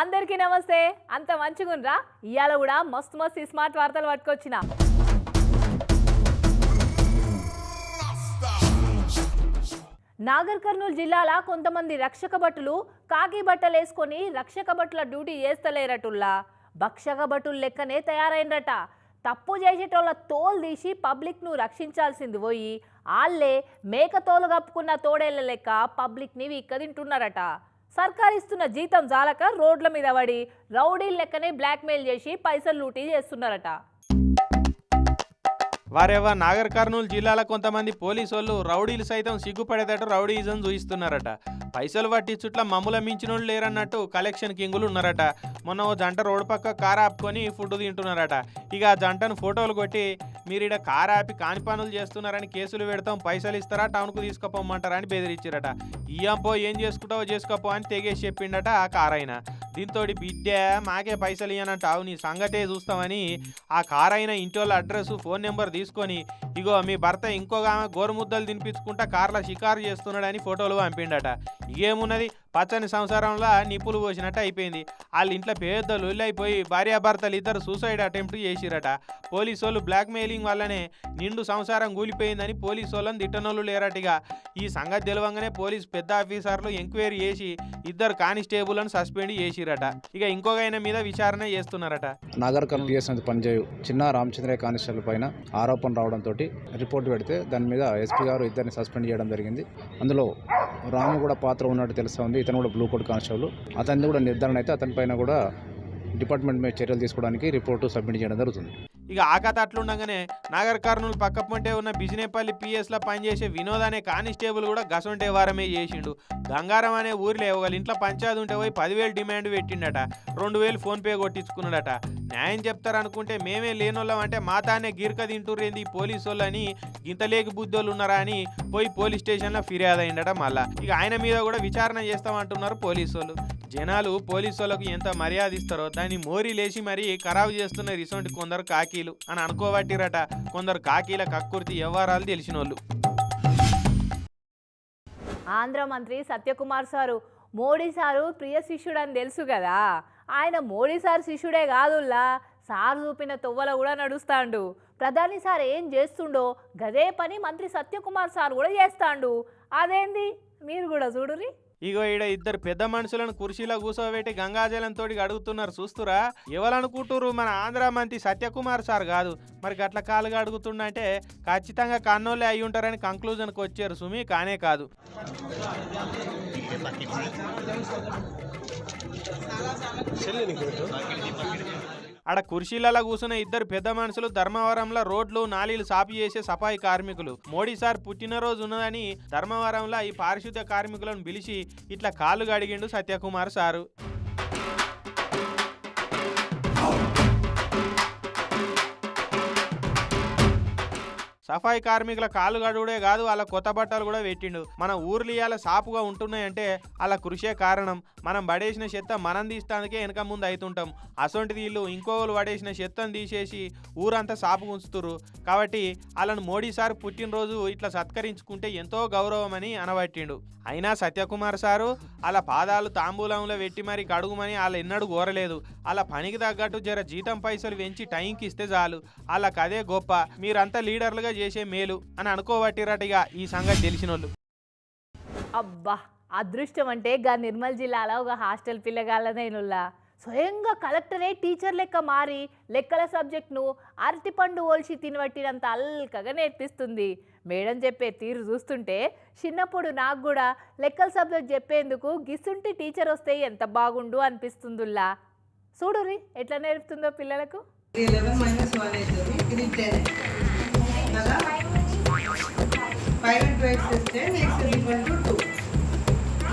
అందరికీ నమస్తే. అంత మంచిగుండ్రా? ఇవాళ కూడా మస్తు మస్తు స్మార్ట్ వార్తలు పట్టుకొచ్చిన. నాగర్ కర్నూలు జిల్లాల కొంతమంది రక్షక భటులు కాకి బట్టలు వేసుకొని రక్షక భటుల డ్యూటీ చేస్తలేరటుల్లా. భక్షక భటులు లెక్కనే తయారైనరట తప్పు చేసేటోళ్ళ తోలు తీసి పబ్లిక్ను రక్షించాల్సింది పోయి ఆళ్ళే మేక తోలు కప్పుకున్న తోడేళ్ళ లెక్క పబ్లిక్ని విక్కదింటున్నారట సర్కార్ ఇస్తున్న జీతం జాలక రోడ్ల మీద పడి రౌడీల లెక్కనే బ్లాక్మెయిల్ చేసి పైసలు లూటీ చేస్తున్నారట. వారేవా నాగర్ కర్నూలు జిల్లాల కొంతమంది పోలీసు వాళ్ళు రౌడీలు సైతం సిగ్గుపడేటట్టు రౌడీజం చూయిస్తున్నారట. పైసలు పట్టించుట్ల మమ్ముల మించినోళ్ళు లేరన్నట్టు కలెక్షన్ కింగులు ఉన్నారట. మొన్న ఓ జంట రోడ్డు పక్క కారు ఆపుకొని ఫుడ్ తింటున్నారట. ఇక ఆ జంటను ఫోటోలు కొట్టి మీరు ఇక్కడ కారు ఆపి కాని పనులు చేస్తున్నారని కేసులు పెడతాం పైసలు ఇస్తారా టౌన్కు తీసుకుపోమంటారా అని బెదిరించారట ఇయ్యంపో ఏం చేసుకుంటావో చేసుకోపో అని తెగేసి చెప్పిండట ఆ కారైన. దీంతో బిడ్డ మాకే పైసలు ఇయ్యనంటావు నీ సంగతే చూస్తామని ఆ కారైన ఇంటి వాళ్ళ అడ్రస్ ఫోన్ నెంబర్ తీసుకొని ఇగో మీ భర్త ఇంకొక ఆమె గోరుముద్దలు తినిపించుకుంటా కార్ల షికారు చేస్తున్నాడని ఫోటోలు పంపిండట. ఏమున్నది? పచ్చని సంసారంలో నిప్పులు పోసినట్టు అయిపోయింది. వాళ్ళ ఇంట్లో పెద్దలు అయిపోయి భార్యాభర్తలు ఇద్దరు సూసైడ్ అటెంప్ట్ చేసిరట. పోలీసు వాళ్ళు బ్లాక్ మెయిలింగ్ వల్లనే నిండు సంసారం కూలిపోయిందని పోలీసు వాళ్ళని తిట్టనోళ్ళు లేరటిగా ఈ సంగతి తెలవంగానే పోలీస్ పెద్ద ఆఫీసర్లు ఎంక్వైరీ చేసి ఇద్దరు కానిస్టేబుల్ని సస్పెండ్ చేసిరట. ఇక ఇంకొక ఆయన మీద విచారణ చేస్తున్నారట. నగర కర్నూలు పనిచేయు చిన్న రామచంద్రయ్య కానిస్టేబుల్ పైన ఆరోపణ రావడంతో రిపోర్ట్ పెడితే దాని మీద ఎస్పీ గారు ఇద్దరిని సస్పెండ్ చేయడం జరిగింది. అందులో రాము కూడా పాత్ర ఉన్నట్టు తెలుస్తూ ఉంది. ఇతను కూడా బ్లూ కోడ్ కానిస్టేబుల్ అతని కూడా నిర్ధారణ అయితే అతని పైన కూడా డిపార్ట్మెంట్ మీద చర్యలు తీసుకోవడానికి రిపోర్టు సబ్మిట్ చేయడం జరుగుతుంది. ఇక ఆకత అట్లుండగానే నాగర్ కర్నూలు పక్కపంటే ఉన్న బిజినేపల్లి పిఎస్లో పనిచేసే వినోద్ అనే కానిస్టేబుల్ కూడా గసొంటే వారమే చేసిండు. గంగారం అనే ఊరిలో ఒకళ్ళ ఇంట్లో పంచాయతీ ఉంటే పోయి పదివేలు డిమాండ్ పెట్టిండట. రెండు వేలు ఫోన్పే కొట్టించుకున్నాడట. న్యాయం చెప్తారనుకుంటే మేమే లేనోళ్ళం అంటే మా తానే గిరిక తింటుర్రేంది ఈ పోలీసు వాళ్ళు అని గింతలేకి బుద్ధోళ్ళు ఉన్నారా అని పోయి పోలీస్ స్టేషన్లో ఫిర్యాదు అయిండట మళ్ళా. ఇక ఆయన మీద కూడా విచారణ చేస్తామంటున్నారు పోలీసు వాళ్ళు జనాలు పోలీసు ఎంత మర్యాద ఇస్తారో దాన్ని మోరి లేచి మరీ ఖరాబు చేస్తున్న ఇటువంటి కొందరు కాకీలు అని అనుకోబట్టిరట. కొందరు కాకీల కక్కుర్తి వ్యవహారాలు తెలిసినోళ్ళు. ఆంధ్ర మంత్రి సత్యకుమార్ సారు మోడీ సారు ప్రియ శిష్యుడు అని తెలుసు కదా. ఆయన మోడీ సార్ శిష్యుడే కాదుల్లా. సార్ చూపిన తొవ్వల కూడా నడుస్తాండు. ప్రధాని సార్ ఏం చేస్తుండో గదే పని మంత్రి సత్యకుమార్ సార్ కూడా చేస్తాండు. అదేంది? మీరు కూడా చూడురి ఇగో ఈడ ఇద్దరు పెద్ద మనుషులను కుర్చీలో కూర్చోబెట్టి గంగాజలంతో అడుగుతున్నారు చూస్తురా? ఎవరనుకుంటురు మన ఆంధ్ర మంత్రి సత్యకుమార్ సార్ కాదు. మరి గట్ల కాలుగా అడుగుతుండంటే ఖచ్చితంగా కన్నోళ్ళే అయి ఉంటారని కంక్లూజన్కి వచ్చారు సుమి కానే కాదు. ఆడ కుర్చీలలో కూర్చున్న ఇద్దరు పెద్ద మనుషులు ధర్మవరంలో రోడ్లు నాలీలు సాపి చేసే సఫాయి కార్మికులు. మోడీ సార్ పుట్టినరోజు ఉన్నదని ధర్మవరంలో ఈ పారిశుద్ధ్య కార్మికులను పిలిచి ఇట్లా కాళ్ళు గడిగిండు సత్యకుమార్ సారు. సఫాయి కార్మికుల కాలు గడువుడే కాదు వాళ్ళ కొత్త బట్టలు కూడా పెట్టిండు. మన ఊర్లు ఇవాళ సాపుగా ఉంటున్నాయంటే వాళ్ళ కృషే కారణం. మనం పడేసిన చెత్త మనం తీస్తానికే వెనక ముందు అవుతుంటాం అసొంటిది వీళ్ళు ఇంకోళ్ళు పడేసిన చెత్తను తీసేసి ఊరంతా సాపు ఉంచుతురు కాబట్టి వాళ్ళను మోడీ సార్ పుట్టినరోజు ఇట్లా సత్కరించుకుంటే ఎంతో గౌరవమని అనబట్టిండు. అయినా సత్యకుమార్ సారు వాళ్ళ పాదాలు తాంబూలంలో పెట్టి మరి కడుగుమని వాళ్ళు ఎన్నడూ కోరలేదు. అలా పనికి తగ్గట్టు జర జీతం పైసలు పెంచి టైంకి ఇస్తే చాలు. వాళ్ళకి అదే గొప్ప. మీరంతా లీడర్లుగా చేసే మేలు అని అనుకోబట్టిరటిగా ఈ సంగతి తెలిసినోళ్ళు. అబ్బా అదృష్టం అంటే గా నిర్మల్ జిల్లాలో ఒక హాస్టల్ పిల్లగాళ్ళనైనుల్లా స్వయంగా కలెక్టరే టీచర్ లెక్క మారి లెక్కల సబ్జెక్ట్ను అరటిపండు ఓల్చి తినబట్టినంత అల్కగా నేర్పిస్తుంది. మేడం చెప్పే తీరు చూస్తుంటే చిన్నప్పుడు నాకు కూడా లెక్కల సబ్జెక్ట్ చెప్పేందుకు గిసుంటి టీచర్ వస్తే ఎంత బాగుండు అనిపిస్తుందిల్లా. చూడురి ఎట్లా నేర్పుతుందో పిల్లలకు? కదా? ఫైవ్ అండ్ టూ ఎక్స్ ఇస్తే x is equal to two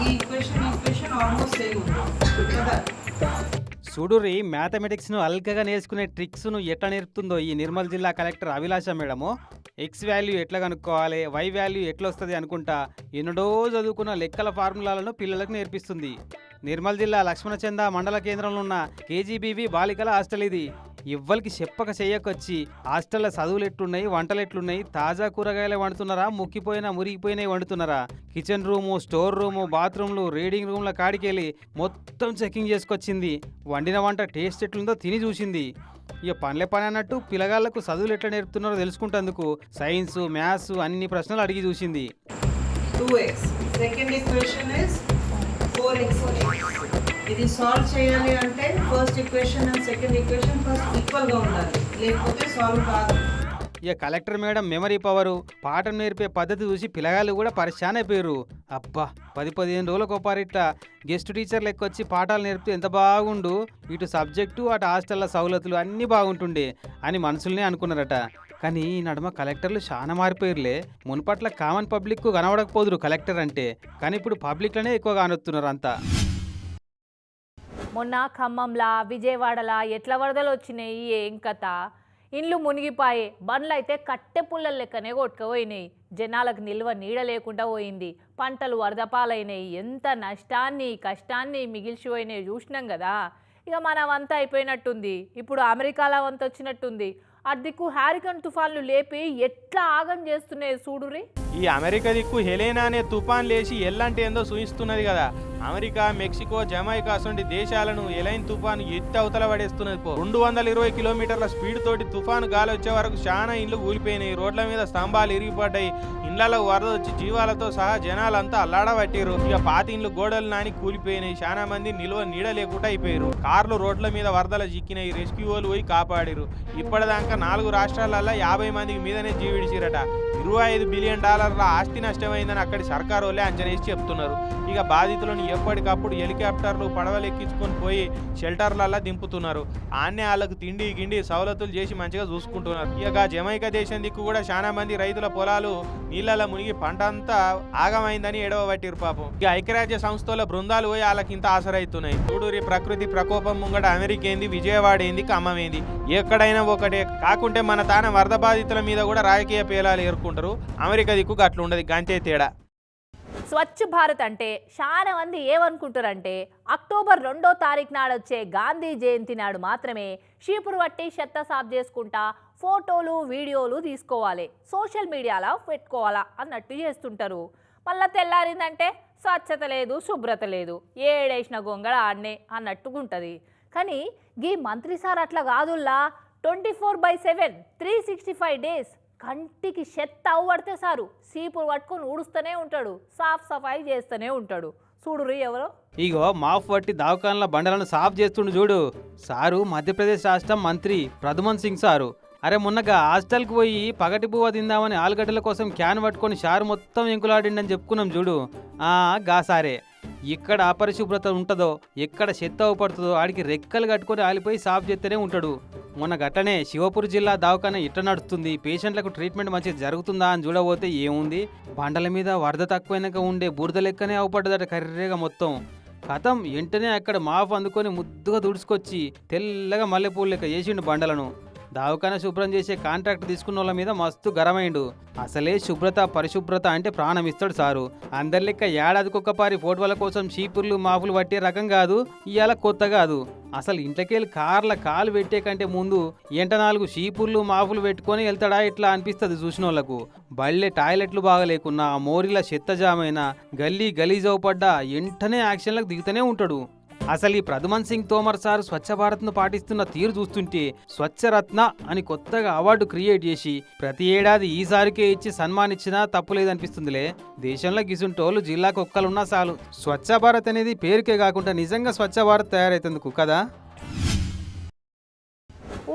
ఈ ఈక్వేషన్ ఈక్వేషన్ ఆల్మోస్ట్ సేమ్ కదా? చూడుర్రి మ్యాథమెటిక్స్ను అల్కగా నేర్చుకునే ట్రిక్స్ను ఎట్లా నేర్పుతుందో ఈ నిర్మల్ జిల్లా collector Abhilasha madam. X value ఎట్లా కనుక్కోవాలి? వై వాల్యూ ఎట్లా వస్తుంది అనుకుంటా ఎన్నడో చదువుకున్న లెక్కల ఫార్ములాలను పిల్లలకు నేర్పిస్తుంది. నిర్మల్ జిల్లా లక్ష్మణచంద మండల కేంద్రంలో ఉన్న కేజీబీవి బాలికల హాస్టల్ ఇది. ఇవ్వలికి చెప్పక చెయ్యకొచ్చి హాస్టల్లో చదువులు ఎట్లున్నాయి వంటలు ఎట్లున్నాయి తాజా కూరగాయలే వండుతున్నారా ముక్కిపోయినా మురిగిపోయినాయి వండుతున్నారా? కిచెన్ రూము స్టోర్ రూము బాత్రూమ్లు రీడింగ్ రూమ్ల కాడికెళ్ళి మొత్తం చెకింగ్ చేసుకొచ్చింది. వండిన వంట టేస్ట్ ఎట్లుందో తిని చూసింది. ఇక పనిలే పని అన్నట్టు పిల్లగాళ్ళకు చదువులు ఎట్లా నేర్పుతున్నారో తెలుసుకుంటేందుకు సైన్స్ మ్యాథ్స్ అన్ని ప్రశ్నలు అడిగి చూసింది. Two x second equation is four x ఇది సాల్వ్ చేయాలి అంటే first equation and second equation first ఈక్వల్గా ఉండాలి. లేకపోతే సాల్వ్ కాదు. ఇక కలెక్టర్ మేడం మెమరీ పవరు పాఠం నేర్పే పద్ధతి చూసి పిల్లగాళ్ళు కూడా పరిశాన్ అయిపోయారు. అబ్బా పది పదిహేను రోజులకు ఒకసారి ఇట్లా గెస్ట్ టీచర్లు ఎక్కొచ్చి పాఠాలు నేర్పితే ఎంత బాగుండు. ఇటు సబ్జెక్టు అటు హాస్టల్ల సౌలతులు అన్నీ బాగుంటుండే అని మనసులనే అనుకున్నారట. కానీ ఈ నడుమ కలెక్టర్లు చాలా మారిపోయారులే. మునుపట్ల కామన్ పబ్లిక్ కనబడకపోదురు కలెక్టర్ అంటే. కానీ ఇప్పుడు పబ్లిక్లోనే ఎక్కువగా అనొత్తున్నారు అంతా. మొన్న ఖమ్మంలా విజయవాడలా ఎట్ల వరదలు వచ్చినాయి ఏం కథ? ఇండ్లు మునిగిపాయే బండ్లు అయితే కట్టె పుల్లల లెక్కనే కొట్టుకుపోయినాయి. జనాలకు నిల్వ నీడ లేకుండా పోయింది. పంటలు వరదపాలైనాయి. ఎంత నష్టాన్ని కష్టాన్ని మిగిల్చిపోయినాయి చూసినాం కదా. ఇక మనం అంతా అయిపోయినట్టుంది. ఇప్పుడు అమెరికాలో వంత వచ్చినట్టుంది. అద్దెకు హారికన్ తుఫాన్లు లేపి ఎట్లా ఆగం చేస్తున్నాయి చూడురి ఈ అమెరికా దిక్కు హెలేనా అనే తుఫాన్ లేచి ఎల్లంటే ఏందో సూచిస్తున్నది కదా. అమెరికా మెక్సికో జమైకా అసొంటి దేశాలను ఎలైన్ తుఫాను ఎత్తి అవతల పడేస్తున్నది పో. రెండు వందల ఇరవై కిలోమీటర్ల స్పీడ్ తోటి తుఫాను గాలి వచ్చే వరకు చాలా ఇండ్లు కూలిపోయినాయి రోడ్ల మీద స్తంభాలు ఇరిగిపడ్డాయి. ఇండ్లలో వరద వచ్చి జీవాలతో సహా జనాలంతా అల్లాడబట్టారు ఇక పాతి ఇండ్లు గోడలు నాని కూలిపోయినాయి. చాలా మంది నిల్వ నీడ లేకుండా అయిపోయారు కార్లు రోడ్ల మీద వరదలు చిక్కినాయి. రెస్క్యూ వాళ్ళు పోయి కాపాడారు ఇప్పటిదాకా నాలుగు రాష్ట్రాలలో యాభై మందికి మీదనే జీవిడిచిరట. ఇరవై ఐదు బిలియన్ డాలర్ల ఆస్తి నష్టమైందని అక్కడి సర్కారు వాళ్ళే అంచనేసి చెప్తున్నారు. ఇక బాధితులను ఎప్పటికప్పుడు హెలికాప్టర్లు పడవలు ఎక్కించుకొని పోయి షెల్టర్లల్లా దింపుతున్నారు. ఆన్నే వాళ్ళకు తిండి గిండి సవలతులు చేసి మంచిగా చూసుకుంటున్నారు. ఇక జమైకా దేశం దిక్కు కూడా చాలా మంది రైతుల పొలాలు నీళ్ళలో మునిగి పంట అంతా ఆగమైందని ఎడవబట్టిరు పాపం. ఇక ఐక్యరాజ్య సంస్థల బృందాలు పోయి వాళ్ళకి ఇంత ఆసరైతున్నాయి. చూడూరి ప్రకృతి ప్రకోపం ముంగట అమెరికా ఏంది విజయవాడ ఏంది ఖమ్మం ఏంది ఎక్కడైనా ఒకటే. కాకుంటే మన తాన వరద బాధితుల మీద కూడా రాజకీయ పేలాలు ఏరుకుంటారు అమెరికా దిక్కు అట్లా ఉండదు. గంతే తేడా. స్వచ్ఛ భారత్ అంటే చాలా మంది ఏమనుకుంటారంటే అక్టోబర్ రెండో తారీఖు నాడు వచ్చే గాంధీ జయంతి నాడు మాత్రమే షీపురు పట్టి చెత్త సాఫ్ చేసుకుంటా ఫోటోలు వీడియోలు తీసుకోవాలి. సోషల్ మీడియాలో పెట్టుకోవాలా అన్నట్టు చేస్తుంటారు. మళ్ళీ తెల్లారిందంటే స్వచ్ఛత లేదు శుభ్రత లేదు. ఏడేసిన గొంగళ ఆడనే అన్నట్టుగుంటుంది కానీ గీ మంత్రి సార్ అట్లా కాదుల్లా. Twenty four by seven three sixty five days కంటికి చెత్త అవ్వడితే సారు. సీపులు పట్టుకొని ఊడుస్తూనే ఉంటాడు. సాఫ్ సఫాయి చేస్తూనే ఉంటాడు. చూడు రీ ఎవరు. ఇగో మాఫ్ పట్టి దావకాన్ల బండలను సాఫ్ చేస్తుండు చూడు. సారు మధ్యప్రదేశ్ రాష్ట్రం మంత్రి ప్రధుమన్ సింగ్ సారు. అరే మొన్నగా హాస్టల్కి పోయి పగటి పువ్వ తిందామని ఆలుగడ్డల కోసం క్యాన్ పట్టుకొని షారు మొత్తం ఎంకులాడిండని చెప్పుకున్నాం చూడు. ఆ గా సారే. ఎక్కడ అపరిశుభ్రత ఉంటుందో ఎక్కడ చెత్త పడుతుందో ఆడికి రెక్కలు కట్టుకొని ఆలిపోయి సాఫ్ చేస్తూనే ఉంటాడు. మొన్న గట్టనే శివపూర్ జిల్లా దవాఖాన ఇట్ట నడుస్తుంది. పేషెంట్లకు ట్రీట్మెంట్ మంచిగా జరుగుతుందా అని చూడబోతే ఏముంది? బండల మీద వరద తక్కువైనాక ఉండే బురద లెక్కనే అవపడ్డదట కర్రేగా మొత్తం. కథం వెంటనే అక్కడ మాఫ్ అందుకొని ముద్దుగా దుడుచుకొచ్చి తెల్లగా మల్లెపూలు లెక్క చేసిండు బండలను. దావకాన శుభ్రం చేసే కాంట్రాక్ట్ తీసుకున్న వాళ్ళ మీద మస్తు గరమైండు అసలే శుభ్రత పరిశుభ్రత అంటే ప్రాణం ఇస్తాడు సారు. అందరి లెక్క ఏడాదికొకపారి ఫోటోల కోసం చీపుర్లు మాపులు పట్టే రకం కాదు ఇవాళ కొత్త కాదు. అసలు ఇంట్లోకెళ్ళి కార్ల కాలు పెట్టే కంటే ముందు ఎంట నాలుగు చీపుర్లు మాపులు పెట్టుకొని వెళ్తాడా ఇట్లా అనిపిస్తుంది చూసిన వాళ్ళకు బళ్ళే టాయిలెట్లు బాగలేకున్నా మోరిలా మోరిల చెత్త జామైనా గల్లీ గలీజ్ ఎంటనే వెంటనే యాక్షన్లకు దిగుతూనే ఉంటాడు. అసలు ఈ ప్రధుమన్ సింగ్ తోమర్ సార్ స్వచ్ఛ భారత్ను పాటిస్తున్న తీరు చూస్తుంటే స్వచ్ఛ రత్న అని కొత్తగా అవార్డు క్రియేట్ చేసి ప్రతి ఏడాది ఈసారికే ఇచ్చి సన్మానిచ్చినా తప్పులేదనిపిస్తుందిలే. దేశంలో గిసుంటోళ్ళు జిల్లాకు ఒక్కలున్నా చాలు. స్వచ్ఛ భారత్ అనేది పేరుకే కాకుండా నిజంగా స్వచ్ఛ భారత్ తయారైతందుకు కదా?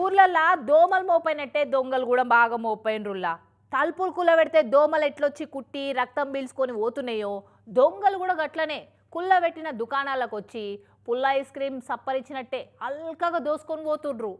ఊర్లల్లా దోమలు మోపైనట్టే దొంగలు కూడా బాగా మోపైనరుల్లా. తలుపులు కుల్లబెడితే దోమలు ఎట్లొచ్చి కుట్టి రక్తం పీల్చుకొని పోతున్నాయో? దొంగలు కూడా గట్లనే కుల్లబెట్టిన దుకాణాలకు వచ్చి పుల్ల ఐస్ క్రీమ్ సప్పరిచ్చినట్టే అల్కగా దోసుకొని పోతుండ్రు.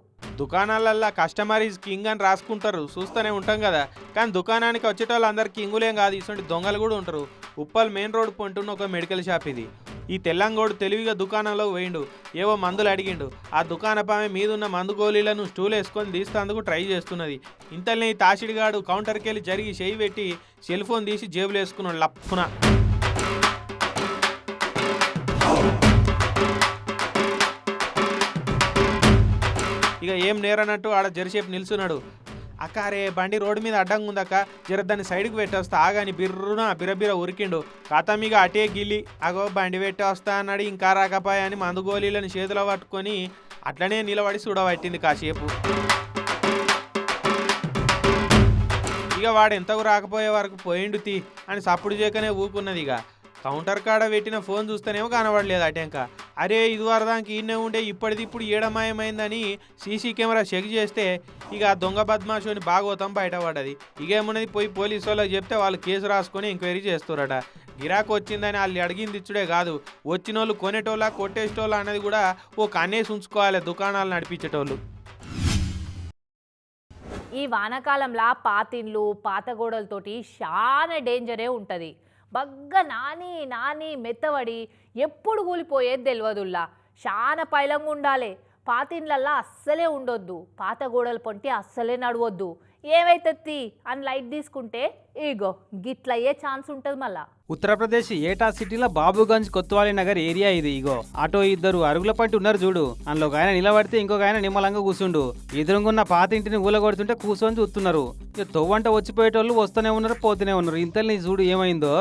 దుకాణాలల్లో కస్టమర్ ఈజ్ కింగ్ అని రాసుకుంటారు. చూస్తూనే ఉంటాం కదా. కానీ దుకాణానికి వచ్చేటోళ్ళు అందరు కింగులేం కాదు. ఇటువంటి దొంగలు కూడా ఉంటారు. ఉప్పల్ మెయిన్ రోడ్ పొంటున్న ఒక మెడికల్ షాప్ ఇది. ఈ తెల్లంగోడు తెలివిగా దుకాణంలో పోయిండు. ఏవో మందులు అడిగిండు. ఆ దుకాణపామె మీదున్న మందు గోళీలను స్టూల్ వేసుకొని తీస్తేందుకు ట్రై చేస్తున్నది. ఇంతలోనే ఈ తాషిడిగాడు కౌంటర్కి వెళ్ళి జరిగి చేయి పెట్టి సెల్ ఫోన్ తీసి జేబులు వేసుకున్నాడు లప్పున. ఇక ఏం నేరన్నట్టు ఆడ జరసేపు నిల్చున్నాడు. అక్క అరే బండి రోడ్డు మీద అడ్డంగా ఉందక్క. జర దాన్ని సైడ్కి పెట్టేస్తా. ఆగాని బిర్రున బిరబిర ఉరికిండు. కథమిగ అటే గిల్లి అగో బండి పెట్టి వస్తా అన్నాడు. ఇంకా రాకపోయా అని మందు గోళీలను చేతిలో పట్టుకొని అట్లనే నిలబడి చూడబట్టింది కాసేపు. ఇక వాడు ఎంతకు రాకపోయే వరకు పోయిండు తీ అని సప్పుడు చేయకనే ఊకున్నది ఇక. కౌంటర్ కాడ పెట్టిన ఫోన్ చూస్తేనేమో కనబడలేదు అటెంక. అరే ఇది వరదానికి ఈయనే ఉండే ఇప్పటిది ఇప్పుడు ఏడమాయమైందని సీసీ కెమెరా చెక్ చేస్తే ఇక ఆ దొంగ బద్మాషుని బాగోతం బయటపడ్డది. ఇకేమున్నది పోయి పోలీసు వాళ్ళకి చెప్తే వాళ్ళు కేసు రాసుకొని ఎంక్వైరీ చేస్తారట గిరాకు వచ్చిందని వాళ్ళు అడిగింది ఇచ్చుడే కాదు. వచ్చిన వాళ్ళు కొనేటోళ్ళ కొట్టేసేటోళ్ళ అనేది కూడా ఓ కన్నేసి ఉంచుకోవాలి దుకాణాలు నడిపించేటోళ్ళు. ఈ వానాకాలంలో పాతిండ్లు పాత గోడలతోటి చాలా డేంజరే ఉంటుంది. బగ్గ నాని నాని మెత్తబడి ఎప్పుడు కూలిపోయేది తెలియదుల్లా చాలా పైలంగా ఉండాలి. పాతిండ్లల్లా అస్సలే ఉండొద్దు. పాత గోడలు పొంటి అస్సలే నడవద్దు. ఏమైతుంది? అని లైట్ తీసుకుంటే ఇగో గిట్లయ్యే ఛాన్స్ ఉంటుంది మళ్ళా. ఉత్తరప్రదేశ్ ఏటా సిటీలో బాబుగంజ్ కొత్తవాలి నగర్ ఏరియా ఇది ఇగో. ఆటో ఇద్దరు అరుగుల పంటి ఉన్నారు చూడు. అందులో ఒక ఆయన నిలబడితే ఇంకొక ఆయన నిమ్మలంగా కూర్చుండు ఎదురుగున్న పాత ఇంటిని ఊలగొడుతుంటే కూర్చొని చూస్తున్నారు ఇక తొవ్వంట వచ్చిపోయేటోళ్ళు వస్తూనే ఉన్నారు పోతూనే ఉన్నారు. ఇంతల్ని చూడు ఏమైందో?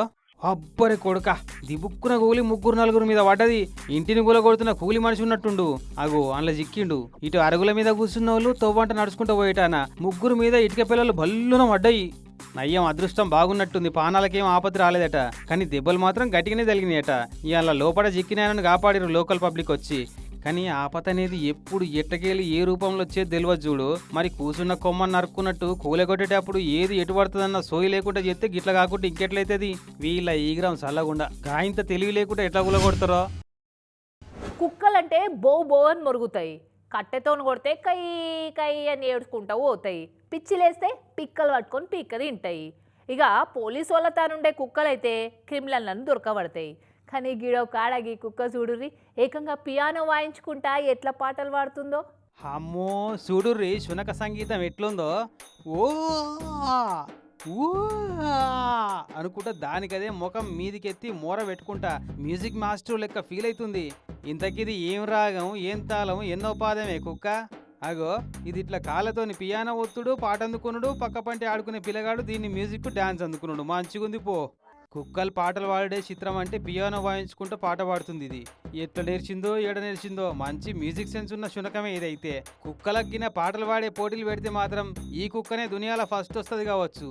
అబ్బరి కొడుక దిబుక్కున కూలి ముగ్గురు నలుగురు మీద పడ్డది. ఇంటిని కూలగొడుతున్న కూలి మనిషి ఉన్నట్టుండు. అగో అందులో జిక్కిండు. ఇటు అరుగుల మీద కూర్చున్న వాళ్ళు తోబంట నడుచుకుంటూ పోయేటాన. ముగ్గురు మీద ఇటుక పిల్లలు భల్లున పడ్డాయి. నయ్యం అదృష్టం బాగున్నట్టుంది పానాలకేం ఆపత్తి రాలేదట. కానీ దెబ్బలు మాత్రం గట్టిగానే తగిలినాయట. ఇవాళ లోపల జిక్కినాయనని కాపాడిరు లోకల్ పబ్లిక్ వచ్చి. కానీ ఆపత అనేది ఎప్పుడు ఎట్టకేలి ఏ రూపంలో వచ్చేది తెలియదు చూడు. మరి కూసున్న కొమ్మ నరుక్కున్నట్టు కూలగొట్టేటప్పుడు ఏది ఎటు పడుతుందన్న సోయి లేకుండా చెప్తే గిట్ల కాకుండా ఇంకెట్లయితుంది? వీళ్ళ ఈగ్రం చల్లకుండా గాయంత తెలివి లేకుండా ఎట్లా కూలగొడతారో? కుక్కలంటే బో బో అని మొరుగుతాయి. కట్టెతోని కొడితే కై కై అని ఏడుచుకుంటూ పోతాయి. పిచ్చిలేస్తే పిక్కలు పట్టుకొని పీక్క తింటాయి. ఇక పోలీసు వాళ్ళ తానుండే కుక్కలైతే క్రిమినల్లను దొరకబడతాయి. కానీ గిడో కాడగి కుక్క చూడుర్రి. ఏకంగా పియానో వాయించుకుంటా ఎట్లా పాటలు పాడుతుందో? అమ్మో చూడుర్రి శునక సంగీతం ఎట్లుందో? ఓ అనుకుంటా దానికదే ముఖం మీదికెత్తి మూర పెట్టుకుంటా మ్యూజిక్ మాస్టర్ లెక్క ఫీల్ అవుతుంది ఇంతకిది ఏం రాగం ఏం తాళం ఎన్నో పాదమే కుక్క? అగో ఇది ఇట్లా కాళ్ళతోని పియానో ఒత్తుడు పాట అందుకునుడు పక్క పంటి ఆడుకునే పిల్లగాడు దీన్ని మ్యూజిక్ డాన్స్ అందుకున్నాడు మంచిగుంది పో. కుక్కలు పాటలు పాడే చిత్రం అంటే పియానో వాయించుకుంటూ పాట పాడుతుంది ఇది. ఎట్లా నేర్చిందో ఏడ నేర్చిందో మంచి మ్యూజిక్ సెన్స్ ఉన్న శునకమే ఇదైతే. కుక్కలగ్గిన పాటలు పాడే పోటీలు పెడితే మాత్రం ఈ కుక్కనే దునియాలో ఫస్ట్ వస్తుంది కావచ్చు.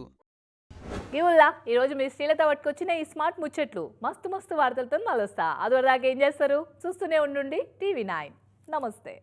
ఇవుల్లా ఈరోజు మీ స్త్రీలతో పట్టుకొచ్చిన ఈ స్మార్ట్ ముచ్చట్లు. మస్తు మస్తు వార్తలతో మళ్ళొస్తా. అదివరదాకా ఏం చేస్తారు? చూస్తూనే ఉండండి టీవీ నైన్. నమస్తే.